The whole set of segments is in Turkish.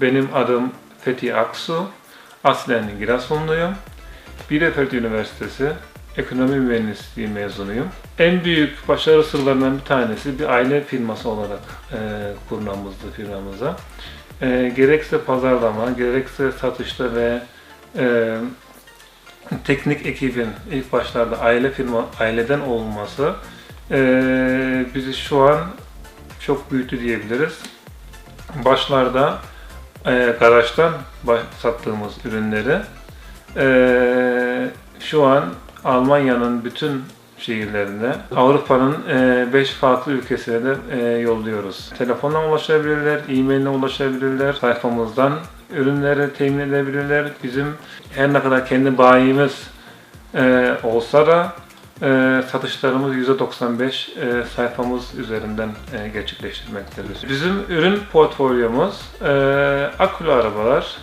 Benim adım Fethi Aksu. Aslen Giresunluyum. Bielefeld Üniversitesi Ekonomi Mühendisliği mezunuyum. En büyük başarı sırlarından bir tanesi bir aile firması olarak e, kurmamızdı firmamıza. E, gerekse pazarlama, gerekse satışta ve e, teknik ekibin ilk başlarda aile firma aileden olması e, bizi şu an çok büyüttü diyebiliriz. Başlarda e, garajdan baş- sattığımız ürünleri e, şu an Almanya'nın bütün şehirlerinde, Avrupa'nın 5 farklı ülkesine de yolluyoruz. Telefonla ulaşabilirler, e-maille ulaşabilirler, sayfamızdan ürünleri temin edebilirler. Bizim her ne kadar kendi bayimiz e, olsa da e, satışlarımız %95 e, sayfamız üzerinden e, gerçekleştirmektedir. Bizim ürün portfolyomuz e, akülü arabalar,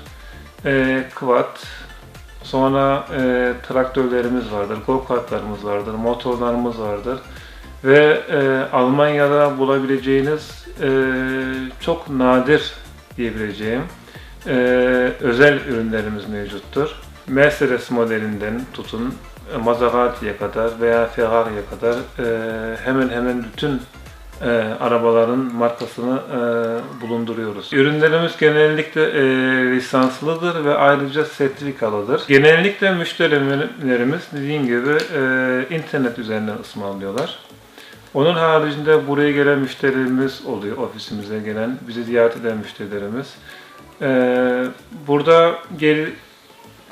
e, quad, sonra e, traktörlerimiz vardır, go-kartlarımız vardır, motorlarımız vardır ve e, Almanya'da bulabileceğiniz e, çok nadir diyebileceğim e, özel ürünlerimiz mevcuttur. Mercedes modelinden tutun Maserati'ye kadar veya Ferrari'ye kadar e, hemen hemen bütün e, arabaların markasını e, bulunduruyoruz. Ürünlerimiz genellikle e, lisanslıdır ve ayrıca sertifikalıdır. Genellikle müşterilerimiz dediğim gibi e, internet üzerinden ısmarlıyorlar. Onun haricinde buraya gelen müşterilerimiz oluyor, ofisimize gelen, bizi ziyaret eden müşterilerimiz. E, burada gel,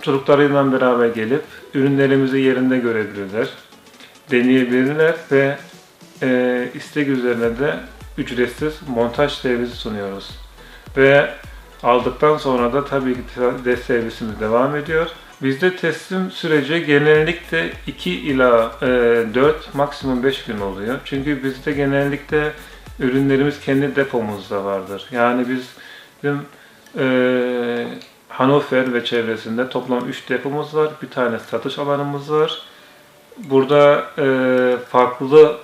çocuklarıyla beraber gelip ürünlerimizi yerinde görebilirler, deneyebilirler ve e, istek üzerine de ücretsiz montaj servisi sunuyoruz. Ve aldıktan sonra da tabii ki de servisimiz devam ediyor. Bizde teslim süreci genellikle 2 ila e, 4 maksimum 5 gün oluyor. Çünkü bizde genellikle ürünlerimiz kendi depomuzda vardır. Yani biz bizim e, Hannover ve çevresinde toplam 3 depomuz var. Bir tane satış alanımız var. Burada e, farklı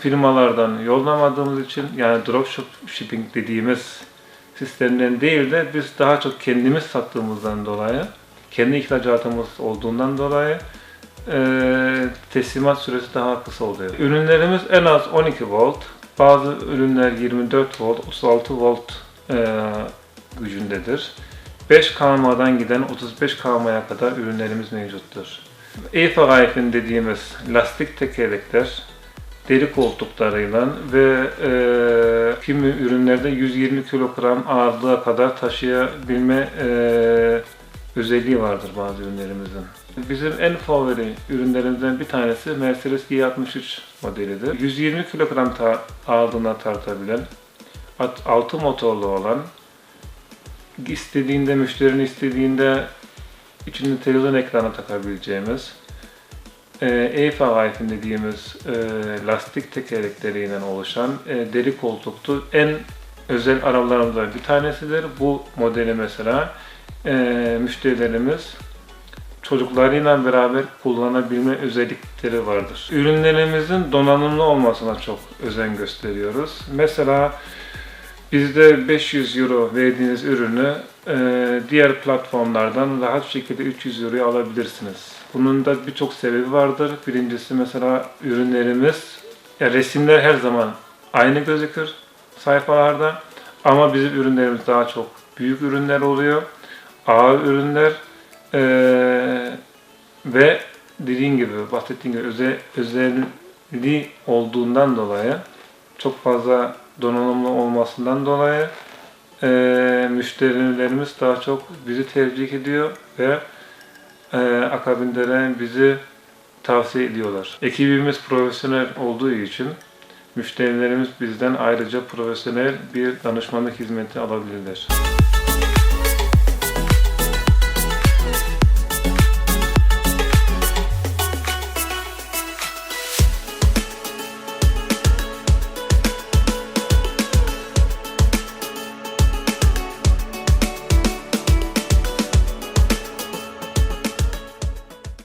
firmalardan yollamadığımız için yani dropship shipping dediğimiz sistemden değil de biz daha çok kendimiz sattığımızdan dolayı, kendi ihracatımız olduğundan dolayı e, teslimat süresi daha kısa oluyor. Ürünlerimiz en az 12 volt, bazı ürünler 24 volt, 36 volt e, gücündedir. 5 km'dan giden 35 km'ya kadar ürünlerimiz mevcuttur. E-Reifen dediğimiz lastik tekerlekler, deri koltuklarıyla ve e, kimi ürünlerde 120 kilogram ağırlığa kadar taşıyabilme e, özelliği vardır bazı ürünlerimizin. Bizim en favori ürünlerimizden bir tanesi Mercedes G63 modelidir. 120 kilogram ta- ağırlığına tartabilen, at- altı motorlu olan, istediğinde, müşterinin istediğinde içinde televizyon ekranı takabileceğimiz, e, E-Fahrreifen dediğimiz e, lastik tekerlekleriyle oluşan e, deri koltuklu en özel arabalarımızdan bir tanesidir. Bu modeli mesela e, müşterilerimiz çocuklarıyla beraber kullanabilme özellikleri vardır. Ürünlerimizin donanımlı olmasına çok özen gösteriyoruz. Mesela bizde 500 euro verdiğiniz ürünü e, diğer platformlardan rahat şekilde 300 euroya alabilirsiniz. Bunun da birçok sebebi vardır. Birincisi mesela ürünlerimiz, ya resimler her zaman aynı gözükür sayfalarda ama bizim ürünlerimiz daha çok büyük ürünler oluyor, ağır ürünler eee, ve dediğim gibi bahsettiğim gibi özel, özelliği olduğundan dolayı çok fazla donanımlı olmasından dolayı eee müşterilerimiz daha çok bizi tercih ediyor ve e, akabinde de bizi tavsiye ediyorlar. Ekibimiz profesyonel olduğu için müşterilerimiz bizden ayrıca profesyonel bir danışmanlık hizmeti alabilirler.